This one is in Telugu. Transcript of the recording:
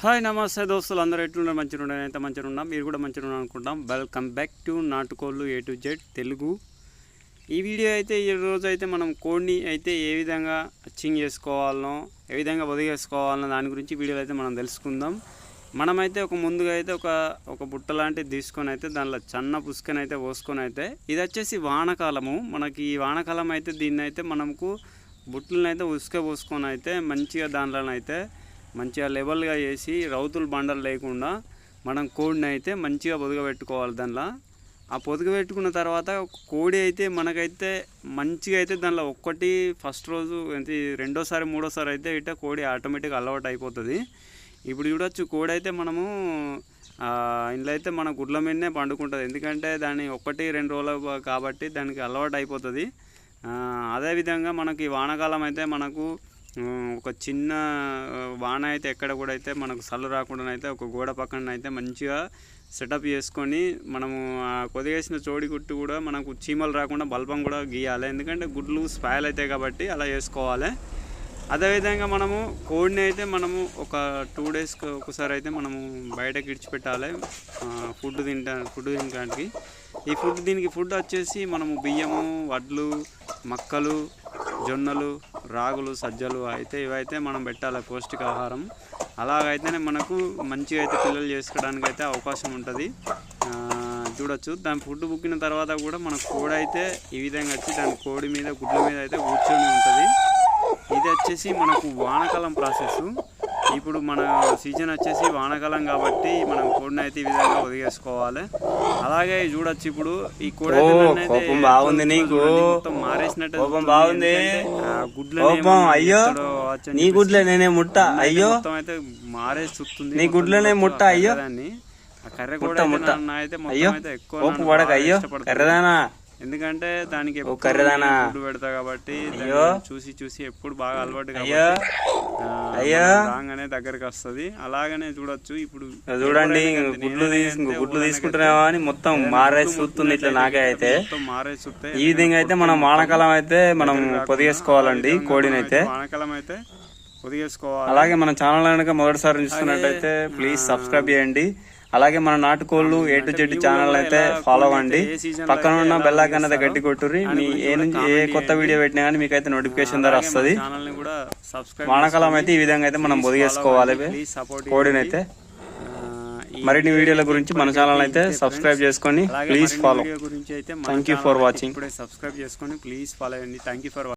హాయ్ నమస్తే దోస్తులు. అందరూ ఎట్లున్నారు? మంచిగా ఉండే అయితే మంచిగా ఉన్నాం మీరు కూడా మంచిగా ఉన్నారు అనుకుంటాం. వెల్కమ్ బ్యాక్ టు నాటుకోళ్ళు ఏ టు జెడ్ తెలుగు. ఈ వీడియో అయితే ఈ రోజు అయితే మనం కోడిని అయితే ఏ విధంగా అచ్చింగ్ చేసుకోవాలనో ఏ విధంగా వదిలేసుకోవాలనో దాని గురించి వీడియోలో అయితే మనం తెలుసుకుందాం. మనమైతే ఒక ముందుగా అయితే ఒక ఒక బుట్ట లాంటిది తీసుకొని అయితే దానిలో చన్న పుసుకని అయితే పోసుకొని అయితే ఇది వచ్చేసి వానకాలము. మనకి ఈ వానకాలం అయితే దీన్ని అయితే మనకు బుట్టలను అయితే ఉసుక పోసుకొని అయితే మంచిగా దానిలోనైతే మంచిగా లెవెల్గా చేసి రౌతులు బండలు లేకుండా మనం కోడిని అయితే మంచిగా పొదగబెట్టుకోవాలి దానిలో. ఆ పొదగబెట్టుకున్న తర్వాత కోడి అయితే మనకైతే మంచిగా అయితే దానిలో ఒక్కటి ఫస్ట్ రోజు రెండోసారి మూడోసారి అయితే ఇట కోడి ఆటోమేటిక్గా అలవాటు అయిపోతుంది. ఇప్పుడు చూడొచ్చు కోడి అయితే మనము ఇందులో అయితే మన గుడ్ల మీదనే పండుకుంటుంది. ఎందుకంటే దాని ఒకటి రెండు రోజులు కాబట్టి దానికి అలవాటు అయిపోతుంది. అదేవిధంగా మనకి వానాకాలం అయితే మనకు ఒక చిన్న వాన అయితే ఎక్కడ కూడా అయితే మనకు సల్లు రాకుండా అయితే ఒక గోడ పక్కన అయితే మంచిగా సెటప్ చేసుకొని మనము ఆ కొదిగేసిన చోడి గుట్టు కూడా మనకు చీమలు రాకుండా బల్బం కూడా గీయాలి. ఎందుకంటే గుడ్లు స్పాయిల్ అవుతాయి కాబట్టి అలా చేసుకోవాలి. అదేవిధంగా మనము కోడిని అయితే మనము ఒక టూ డేస్కి ఒకసారి అయితే మనము బయటకి ఇడిచిపెట్టాలి ఫుడ్ తింటా ఫుడ్ తినడానికి. ఈ ఫుడ్ దీనికి ఫుడ్ వచ్చేసి మనము బియ్యము వడ్లు మక్కలు జొన్నలు రాగులు సజ్జలు అయితే ఇవైతే మనం పెట్టాలి పౌష్టికాహారం. అలాగైతేనే మనకు మంచిగా అయితే పిల్లలు చేసుకోవడానికి అయితే అవకాశం ఉంటుంది. చూడొచ్చు. దాని ఫుడ్ బుక్కిన తర్వాత కూడా మన కోడి అయితే ఈ విధంగా వచ్చి దాని కోడి మీద గుడ్ల మీద అయితే కూర్చొని ఉంటుంది. ఇది వచ్చేసి మనకు వానకాలం ప్రాసెస్ ఇప్పుడు మన సీజన్ వచ్చేసి వానాకాలం కాబట్టి మనం కోడిని అయితే ఈ విధంగా ఒదిగేసుకోవాలి అలాగే చూడొచ్చు ఇప్పుడు ఈ కోడి కోపం బాగుంది నీకు. మారేసినట్టు కోపం. బాగుంది. అయ్యో నీ గుడ్లే నేనే ముట్ట అయ్యో మొత్తం అయితే మారేసి చుస్తుంది నీ గుడ్లనే ముట్ట అయ్యో. కర్ర కూడా అయితే ముట్ట. నన్ను అయితే మొత్తం అయ్యో అయితే ఎక్కువ పడక అయ్యో. కర్రదానా ఎందుకంటే దానికి ఫుడ్ పెడతా కాబట్టి. చూసి చూసి ఎప్పుడు బాగా అలవాటు అయ్యో. రాగానే దగ్గరికి వస్తుంది. అలాగనే చూడొచ్చు. ఇప్పుడు చూడండి గుడ్లు గుడ్లు తీసుకుంటున్నావా అని మొత్తం మారేసి చూస్తుంది ఇట్లా నాకే అయితే మారేసి చూస్తే ఈ విధంగా అయితే మనం వానాకాలం అయితే మనం పొదిగేసుకోవాలండి కోడిని అయితే. వానకాలం అయితే పొదిగేసుకోవాలి. అలాగే మన ఛానల్ కనుక మొదటిసారి చూస్తున్నట్టయితే ప్లీజ్ సబ్స్క్రైబ్ చేయండి. అలాగే మన నాటుకోళ్ళు ఏ టు జెడ్ ఛానల్ అయితే ఫాలో అవ్వండి పక్కన ఉన్న బెల్ ఐకాన్ అయితే గట్టి కొట్టుర్రి మీ ఏ నుంచి ఏ కొత్త వీడియో పెట్టినా కానీ మీకు అయితే నోటిఫికేషన్ ద్వారా వస్తుంది. వానాకాలం అయితే ఈ విధంగా అయితే మనం కోడిని అయితే మరిన్ని వీడియోల గురించి మన ఛానల్ అయితే సబ్స్క్రైబ్ చేసుకొని ప్లీజ్ ఫాలో గురించి అయితే Thank you for watching. ఇప్పుడే సబ్స్క్రైబ్ చేసుకొని ప్లీజ్ ఫాలో అయ్యండి థ్యాంక్ యూ ఫర్